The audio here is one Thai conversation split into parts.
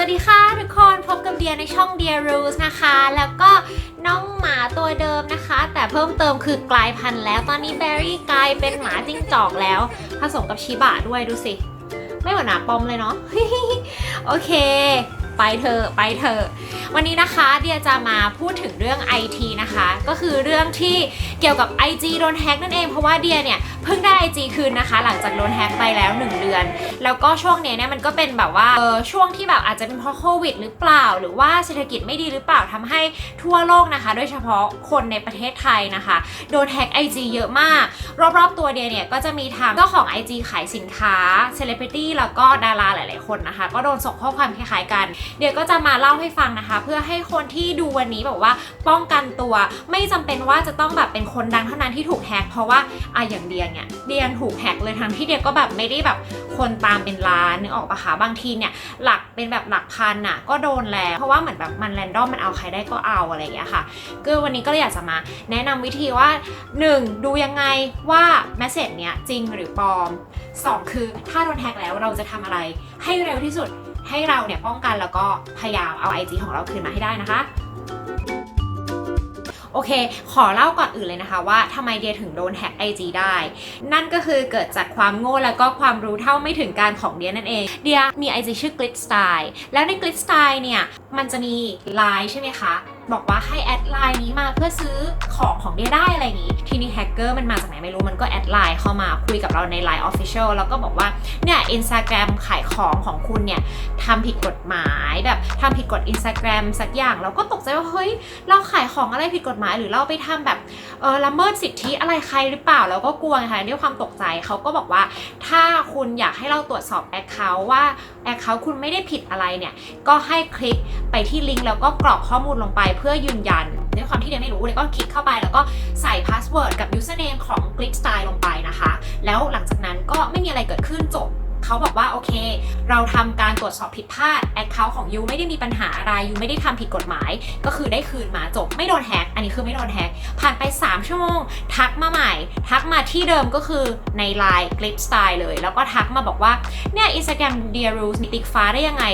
สวัสดีค่ะทุกคนพบกับเดียในช่อง Dear Rules นะคะ แล้วก็น้องหมาตัวเดิมนะคะ แต่เพิ่มเติมคือกลายพันธุ์แล้วตอนนี้แบรี่กลายเป็นหมาจิ้งจอกแล้ว ผสมกับชิบะด้วยดูสิ ไม่เหมือนหนาปอมเลยเนาะโอเค ไปเถอะไปเถอะวันนี้นะคะเดียจะมาพูดถึงเรื่อง IT นะคะ ก็คือเรื่องที่เกี่ยวกับ IG โดนแฮ็กนั่นเองเพราะว่าเดียเนี่ยเพิ่งได้ IG คืนนะคะ หลังจากโดนแฮ็กไปแล้ว 1 เดือน แล้วก็ช่วงนี้เนี่ยมันก็เป็นแบบว่าเออช่วงที่แบบอาจจะเป็นเพราะโควิด หรือเปล่า หรือว่าเศรษฐกิจไม่ดีหรือเปล่าทำให้ทั่วโลกนะคะ โดยเฉพาะคนในประเทศไทยนะคะ โดนแฮ็ก IG เยอะมาก รอบๆตัวเดียเนี่ยก็จะมีทางเจ้าของ IG ขายสินค้าเซเลบริตี้แล้วก็ดาราหลาย ๆ คนนะคะ ก็โดนส่งข้อความคล้ายๆกันเดี๋ยวก็จะมาเล่าให้ฟังนะคะ เพื่อให้คนที่ดูวันนี้แบบว่าป้องกันตัว ไม่จำเป็นว่าจะต้องแบบเป็นคนดังเท่านั้นที่ถูกแฮกเพราะว่าอะอย่างเดียงเนี่ยเดียนถูกแฮกเลยทั้งที่เดียก็แบบไม่ได้แบบคนตามเป็นล้านนึกออกปะคะบางทีเนี่ยหลักเป็นแบบหลักพันน่ะก็โดนแล้ว เพราะว่าเหมือนแบบมันแรนดอมมันเอาใครได้ก็เอาอะไรอย่างเงี้ยค่ะก็วันนี้ก็เลยอยากจะมาแนะนำวิธีว่า 1. ดูยังไงว่าแมสเซจเนี้ยจริงหรือปลอม 2 คือถ้าโดนแฮกแล้วเราจะทำอะไรให้เร็วที่สุด ให้เราเนี่ยป้องกันแล้วก็พยายามเอา IG ของเราคืนมาให้ได้นะคะโอเค ขอเล่าก่อนอื่นเลยนะคะว่าทำไมเดียถึงโดนแฮ็ก IG ได้ นั่นก็คือเกิดจากความโง่แล้วก็ความรู้เท่าไม่ถึงการของเดียนั่นเอง เดียมี IG ชื่อ Glit Style แล้วใน Glit Style เนี่ย มันจะมีไลน์ใช่ไหมคะ บอกว่าให้แอดไลน์นี้มาเพื่อซื้อของของเดียได้อะไรนี้ ทีนี้แฮกเกอร์มันมาจากไหนไม่รู้มันก็แอดไลน์เข้ามาคุยกับเราใน Line Official แล้วก็บอกว่าเนี่ยอินสตาแกรมขายของของคุณเนี่ยทำผิดกฎหมายแบบทำผิดกฎ Instagram สักอย่างเราก็ตกใจว่าเฮ้ยเราขายของอะไรผิดกฎหมาย หรือเราไปทำแบบเออละเมิดสิทธิอะไรใครหรือเปล่าเราก็กลัวไงคะด้วยความตกใจเขาก็บอกว่า ถ้าคุณอยากให้เราตรวจสอบแอคเคาท์ว่าแอคเคาท์คุณไม่ได้ผิดอะไรเนี่ยก็ให้คลิกไปที่ลิงก์แล้วก็กรอกข้อมูลลงไปเพื่อยืนยันด้วยความที่เดียไม่รู้เลยก็คลิกเข้าไปแล้วก็ใส่พาสเวิร์ดกับ username ของ Click Style ลงไปนะคะ แล้วหลังจากนั้นก็ไม่มีอะไรเกิดขึ้นจบเขาบอกว่าโอเค เราทำการตรวจสอบผิดพลาด Account ของยูไม่ได้มีปัญหาอะไรยูไม่ได้ทำผิดกฎหมาย ก็คือได้คืนมาจบ ไม่โดนแฮกอันนี้คือไม่โดนแฮกผ่านไป 3 ชั่วโมง ทักมาใหม่ ทักมาที่เดิมก็คือใน Line Clip Style เลย แล้วก็ทักมาบอกว่าเนี่ย Instagram Dear Rules มีติ๊กฟ้าได้ยังไง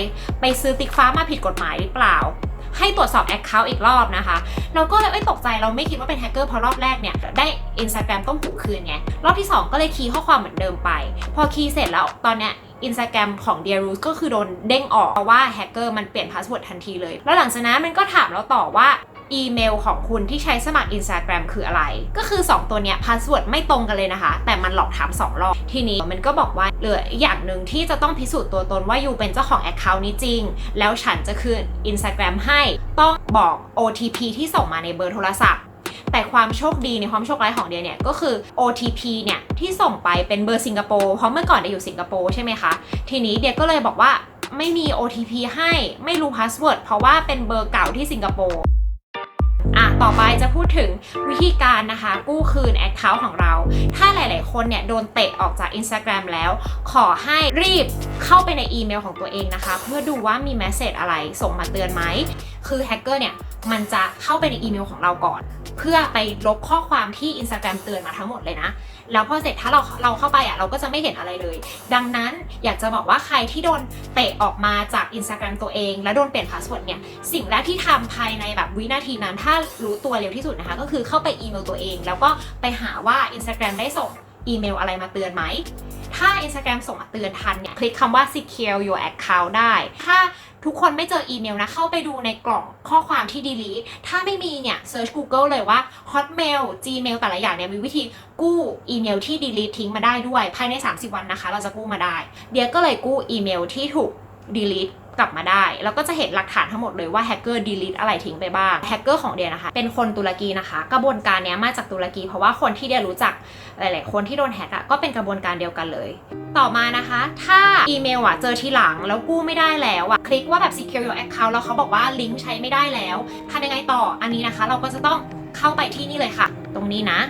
ไปซื้อติ๊กฟ้ามาผิดกฎหมายหรือเปล่า ให้ตรวจสอบ Account อีกรอบนะคะ เราก็เลยตกใจเราไม่คิดว่าเป็นแฮกเกอร์เพราะรอบแรกเนี่ยได้ Instagram ต้องถูกคืนไง รอบที่ 2 ก็เลยคีย์ข้อความเหมือนเดิมไป พอคีย์เสร็จแล้วตอนเนี้ย Instagram ของ Dear Rules ก็คือโดนเด้งออกเพราะว่าแฮกเกอร์มันเปลี่ยนพาสเวิร์ดทันทีเลย แล้วหลังจากนั้นมันก็ถามเราต่อว่าอีเมลของคุณที่ใช้สมัคร Instagram คืออะไร ก็คือ 2 ตัวเนี้ยพาสเวิร์ดไม่ตรงกันเลยนะคะ แต่มันหลอกถาม 2 รอบ ทีนี้มันก็บอกว่าเหลืออีกอย่างหนึ่งที่จะต้องพิสูจน์ตัวตนว่ายูเป็นเจ้าของ Account นี้จริง แล้วฉันจะคืน Instagram ให้ต้องบอก OTP ที่ส่งมาในเบอร์โทรศัพท์ แต่ความโชคดีในความโชคร้ายของเดียเนี่ยก็คือ OTP เนี่ยที่ส่งไปเป็นเบอร์สิงคโปร์เพราะเมื่อก่อนเดียอยู่สิงคโปร์ใช่ไหมคะทีนี้เดียก็เลยบอกว่าไม่มี OTP ให้ไม่รู้พาสเวิร์ดเพราะว่าเป็นเบอร์เก่าที่สิงคโปร์ ต่อไปจะพูดถึงวิธีการนะคะ กู้คืนแอคเคาท์ของเรา ถ้าหลาย ๆ คนเนี่ยโดนเตะออกจาก Instagram แล้ว ขอให้รีบเข้าไปในอีเมลของตัวเองนะคะ เพื่อดูว่ามีแมสเซจอะไรส่งมาเตือนไหม คือแฮกเกอร์เนี่ย มันจะเข้าไปในอีเมลของเราก่อน เพื่อไปลบข้อความที่ Instagram เตือนมาทั้งหมดเลยนะ แล้วพอเสร็จถ้าเราเราเข้าไปอะเราก็จะไม่เห็นอะไรเลย ดังนั้นอยากจะบอกว่าใครที่โดนเตะออกมาจาก Instagram ตัวเอง แล้วโดนเปลี่ยนพาสเวิร์ดเนี่ยสิ่งแรกที่ทำภายในแบบวินาทีนั้น ถ้ารู้ตัวเร็วที่สุดนะคะ ก็คือเข้าไปอีเมลตัวเอง แล้วก็ไปหาว่า Instagram ได้ส่งอีเมลอะไรมาเตือนไหมถ้า Instagram ส่งมาเตือนทันเนี่ยคลิกคำว่า secure your account ได้ ถ้า ทุกคนไม่เจออีเมลนะ เข้าไปดูในกล่องข้อความที่ delete ถ้าไม่มีเนี่ย search Google เลยว่า Hotmail Gmail แต่ละอย่างเนี่ยมีวิธีกู้อีเมลที่ delete ทิ้งมาได้ด้วย ภายใน 30 วันนะคะ เราจะกู้มาได้ เดียก็เลยกู้อีเมลที่ถูก delete กลับมาได้แล้วก็จะเห็นหลักฐานทั้งหมดเลยว่าแฮกเกอร์ delete อะไรทิ้งไปบ้างแฮกเกอร์ของเดียนะคะ เป็นคนตุรกีนะคะ กระบวนการนี้มาจากตุรกี เพราะว่าคนที่เดียรู้จักหลาย ๆ คนที่โดนแฮกอะก็เป็นกระบวนการเดียวกันเลย ต่อมานะคะ ถ้าอีเมลอะเจอทีหลังแล้วกู้ไม่ได้แล้วอะคลิกว่าแบบ secure your account แล้วเขาบอกว่าลิงก์ใช้ไม่ได้แล้วทำยังไงต่ออันนี้นะคะ เราก็จะต้องเข้าไปที่นี่เลยค่ะ ตรงนี้นะ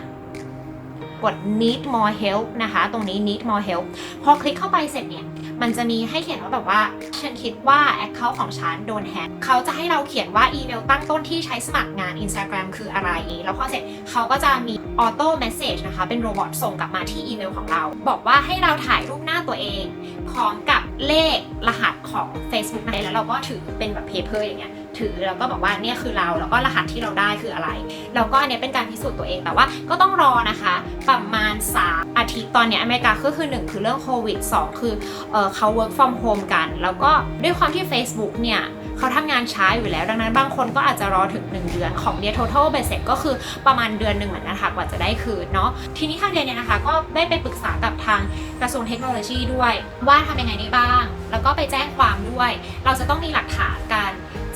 กด need more help นะคะ ตรงนี้ need more help พอคลิกเข้าไปเสร็จเนี่ย มันจะมีให้เขียนว่าแบบว่า ฉันคิดว่า Account ของฉันโดนแฮกเขาจะให้เราเขียนว่าอีเมลตั้งต้นที่ใช้สมัครงาน Instagram คืออะไร แล้วพอเสร็จเขาก็จะมีออโต้เมสเซจนะคะ เป็นโรบอทส่งกลับมาที่อีเมลของเรา บอกว่าให้เราถ่ายรูปหน้าตัวเอง พร้อมกับเลขรหัสของ Facebook นะแล้วเราก็ถือเป็นแบบเพเปอร์อย่างเงี้ย ถือแล้วก็บอกว่าเนี่ยคือเราแล้วก็รหัสที่เราได้คืออะไร แล้วก็อันนี้เป็นการพิสูจน์ตัวเองแต่ว่าก็ต้องรอนะคะ ประมาณ 3 อาทิตย์ตอนเนี้ยอเมริกาก็คือ 1 คือเรื่องโควิด 2 คือเออเขา work from home กัน แล้วก็ด้วยความที่ Facebook เนี่ยเขาทำงานช้าอยู่แล้ว ดังนั้นบางคนก็อาจจะรอถึง 1 เดือนของเดีย total เบ็ดเสร็จก็คือประมาณเดือนหนึ่งเหมือนกันนะคะกว่าจะได้คืนเนาะทีนี้ทางเดียเนี่ยนะคะก็ได้ไปปรึกษากับทางกระทรวงเทคโนโลยีด้วย ว่าทำยังไงได้บ้าง แล้วก็ไปแจ้งความด้วย เราจะต้องมีหลักฐานการ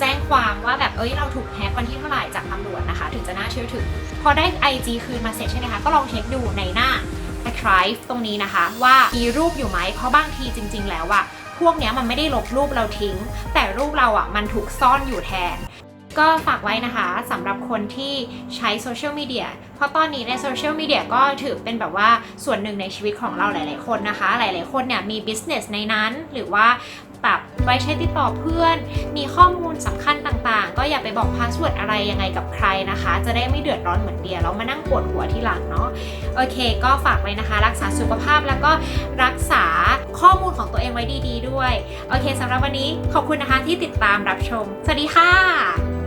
แจ้งความว่าแบบเอ้ยเราถูกแฮกวันที่เท่าไหร่จากตำรวจนะคะ ถึงจะน่าเชื่อถือ พอได้ IG คืนมาเสร็จใช่ไหมคะก็ลองเช็คดูในหน้า Archive ตรงนี้นะคะ ว่ามีรูปอยู่ไหมเพราะบางทีจริง ๆ แล้วอะพวกเนี้ยมันไม่ได้ลบรูปเราทิ้ง แต่รูปเราอะมันถูกซ่อนอยู่แทนก็ฝากไว้นะคะสำหรับคนที่ใช้โซเชียลมีเดียเพราะตอนนี้ในโซเชียลมีเดียก็ถือเป็นแบบว่าส่วนหนึ่งในชีวิตของเราหลาย ๆ คนนะคะ หลาย ๆ คนเนี่ยมี business ในนั้น หรือว่า แบบไว้ใช้ติดต่อเพื่อน มีข้อมูลสำคัญต่างๆ ก็อย่าไปบอกพาสเวิร์ดอะไรยังไงกับใครนะคะ จะได้ไม่เดือดร้อนเหมือนเดียแล้วมานั่งปวดหัวที่หลังเนาะโอเค ก็ฝากไว้นะคะ รักษาสุขภาพแล้วก็รักษาข้อมูลของตัวเองไว้ดี ๆ ด้วย โอเคสำหรับวันนี้ขอบคุณนะคะที่ติดตามรับชม สวัสดีค่ะ